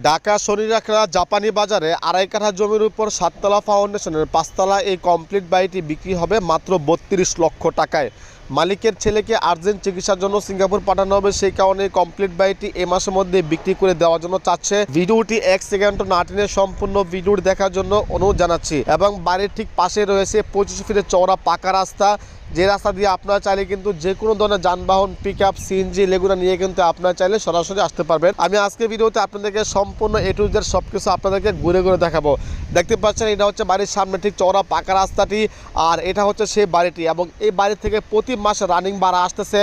ঢাকা শনিরাখরা জাপানি বাজারে আড়াই কাঠা জমির উপর সাততলা ফাউন্ডেশনের পাঁচতলা এই কমপ্লিট বাড়িটি বিক্রি হবে মাত্র বত্রিশ লক্ষ টাকায়। মালিকের ছেলেকে আর্জেন্ট চিকিৎসার জন্য সিঙ্গাপুর পাঠানো হবে, সেই কারণে কমপ্লিট বাড়িটি এ মাসের মধ্যে বিক্রি করে দেওয়ার জন্য চাচ্ছে। ভিডিওটি এক সেকেন্ড না টেনে সম্পূর্ণ ভিডিওটি দেখার জন্য অনুরোধ জানাচ্ছি। এবং বাড়ির ঠিক পাশে রয়েছে পঁচিশ ফিটের চওড়া পাকা রাস্তা। যে রাস্তা দিয়ে আপনারা চাইলে কিন্তু যে কোনো ধরনের যানবাহন পিক আপ সিএনজি লেগুনা নিয়ে কিন্তু আপনারা চাইলে সরাসরি আসতে পারবেন। আমি আজকে ভিডিওতে আপনাদেরকে সম্পূর্ণ এ টু জেড সব কিছু আপনাদেরকে ঘুরে ঘুরে দেখাবো। দেখতে পাচ্ছেন, এটা হচ্ছে বাড়ির সামনে ঠিক চওড়া পাকা রাস্তাটি। আর এটা হচ্ছে সেই বাড়িটি এবং এই বাড়ি থেকে প্রতি মাসে রানিং ভাড়া আসতেছে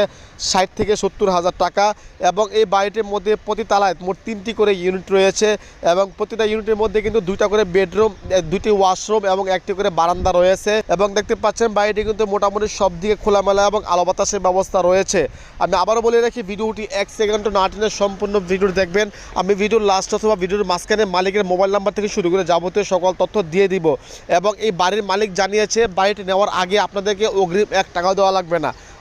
ষাট থেকে সত্তর হাজার টাকা এবং এই বাড়িটির মধ্যে প্রতি তালায় মোট তিনটি করে ইউনিট রয়েছে এবং প্রতিটা ইউনিটের মধ্যে কিন্তু দুইটা করে বেডরুম দুইটি ওয়াশরুম এবং একটি করে বারান্দা রয়েছে এবং দেখতে পাচ্ছেন বাড়িটি কিন্তু মোটামুটি সব দিকে খোলামেলা এবং আলো বাতাসের ব্যবস্থা রয়েছে। আমি আবারও বলে রাখি, ভিডিওটি এক সেকেন্ড না টেনে সম্পূর্ণ ভিডিও দেখবেন। আমি ভিডিওর লাস্ট অথবা ভিডিওর মাঝখানে মালিকের মোবাইল নাম্বার থেকে শুরু করে যাবতীয় সকল তথ্য দিয়ে দিব এবং এই বাড়ির মালিক জানিয়েছে, বাড়িটি নেওয়ার আগে আপনাদেরকে অগ্রিম এক টাকা দেওয়া লাগবে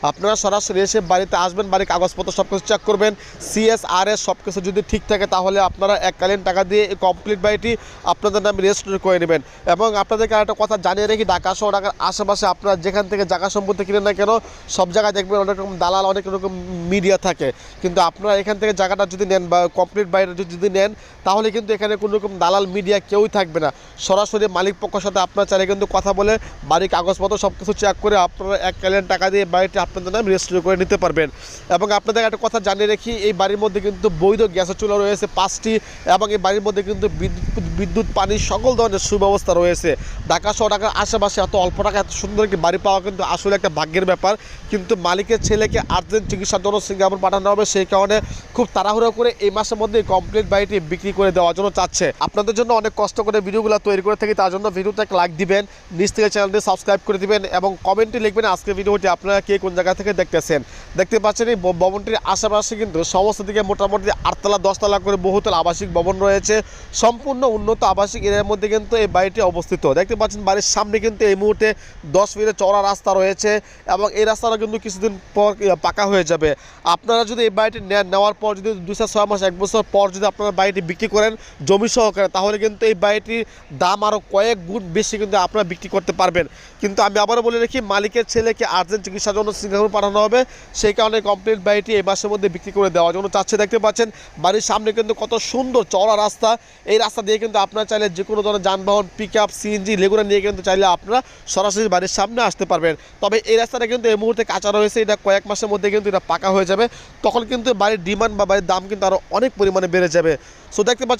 আপনারা সরাসরি এসে বাড়িতে আসবেন, বাড়ির কাগজপত্র সব কিছু চেক করবেন সিএসআরএস সব কিছু যদি ঠিক থাকে তাহলে আপনারা এককালীন টাকা দিয়ে কমপ্লিট বাড়িটি আপনাদের নামে রেজিস্টার করে নেবেন। এবং আপনাদেরকে আরেকটা কথা জানিয়ে রেখি, ঢাকা শহর, ঢাকার আশেপাশে আপনারা যেখান থেকে জায়গা সম্পত্তি কিনেন না কেন, সব জায়গায় দেখবেন অনেক রকম দালাল, অনেক রকম মিডিয়া থাকে। কিন্তু আপনারা এখান থেকে জায়গাটা যদি নেন বা কমপ্লিট বাড়িটা যদি নেন, তাহলে কিন্তু এখানে কোনো রকম দালাল মিডিয়া কেউই থাকবে না। সরাসরি মালিক পক্ষের সাথে আপনার চাইলে কিন্তু কথা বলে, বাড়ির কাগজপত্র সব কিছু চেক করে আপনারা এককালীন টাকা দিয়ে বাড়িটি আপনাদের নাম রেজিস্টার করে নিতে পারবেন। এবং আপনাদের একটা কথা জানিয়ে রাখি, এই বাড়ির মধ্যে কিন্তু বৈধ গ্যাসের চুলা রয়েছে পাঁচটি এবং এই বাড়ির মধ্যে কিন্তু বিদ্যুৎ বিদ্যুৎ, পানি সকল ধরনের সুব্যবস্থা রয়েছে। ঢাকা শহর, ঢাকার আশেপাশে এত অল্প টাকা, এত সুন্দর একটি বাড়ি পাওয়া কিন্তু আসলে একটা ভাগ্যের ব্যাপার। কিন্তু মালিকের ছেলেকে আর্জেন্ট চিকিৎসার জন্য সিঙ্গাপুর পাঠানো হবে, সেই কারণে খুব তাড়াহুড়ো করে এই মাসের মধ্যে কমপ্লিট বাড়িটি বিক্রি করে দেওয়ার জন্য চাচ্ছে। আপনাদের জন্য অনেক কষ্ট করে ভিডিওগুলো তৈরি করে থাকি, তার জন্য ভিডিওতে লাইক দিবেন নিচ থেকে চ্যানেলটি সাবস্ক্রাইব করে দিবেন এবং কমেন্টে লিখবেন আজকের ভিডিওটি আপনারা কে কোন জায়গা থেকে দেখতেছেন। দেখতে পাচ্ছেন এই ভবনটির আশেপাশে কিন্তু সমস্ত দিকে মোটামুটি আটতলা, দশতলা করে বহুতল আবাসিক ভবন রয়েছে। সম্পূর্ণ উন্নত আবাসিক এরিয়ার মধ্যে কিন্তু এই বাড়িটি অবস্থিত। দেখতে পাচ্ছেন বাড়ির সামনে কিন্তু এই মুহূর্তে দশ মিনিটের চড়া রাস্তা রয়েছে এবং এই রাস্তাটা কিন্তু কিছুদিন পর পাকা হয়ে যাবে। আপনারা যদি এই বাড়িটি নেওয়ার পর যদি দুই চার, ছয় মাস, এক বছর পর যদি আপনারা বাড়িটি বিক্রি করেন জমি সহকারে, তাহলে কিন্তু এই বাড়িটির দাম আরও কয়েক গুণ বেশি কিন্তু আপনারা বিক্রি করতে পারবেন। কিন্তু আমি আবারও বলে রাখি, মালিকের ছেলেকে আর্জেন্ট চিকিৎসার জন্য সিঙ্গাপুর পাঠানো হবে। সেই কারণে কমপ্লিট বাড়িটি এই মাসের মধ্যে বিক্রি করে দেওয়ার জন্য চাচ্ছে। দেখতে পাচ্ছেন, বাড়ির সামনে কিন্তু কত সুন্দর চওড়া রাস্তা। এই রাস্তা দিয়ে কিন্তু আপনার চাইলে যে কোনো ধরনের যানবাহন পিক আপ সিএনজি লেগুনা নিয়ে কিন্তু চাইলে আপনারা সরাসরি বাড়ির সামনে আসতে পারবেন। তবে এই রাস্তাটা কিন্তু এই মুহূর্তে কাঁচা রয়েছে। এটা কয়েক মাসের মধ্যে কিন্তু এটা পাকা হয়ে যাবে। তখন কিন্তু বাড়ির ডিমান্ড বা বাড়ির দাম কিন্তু আরও অনেক পরিমাণে বেড়ে যাবে। সো দেখতে পাচ্ছেন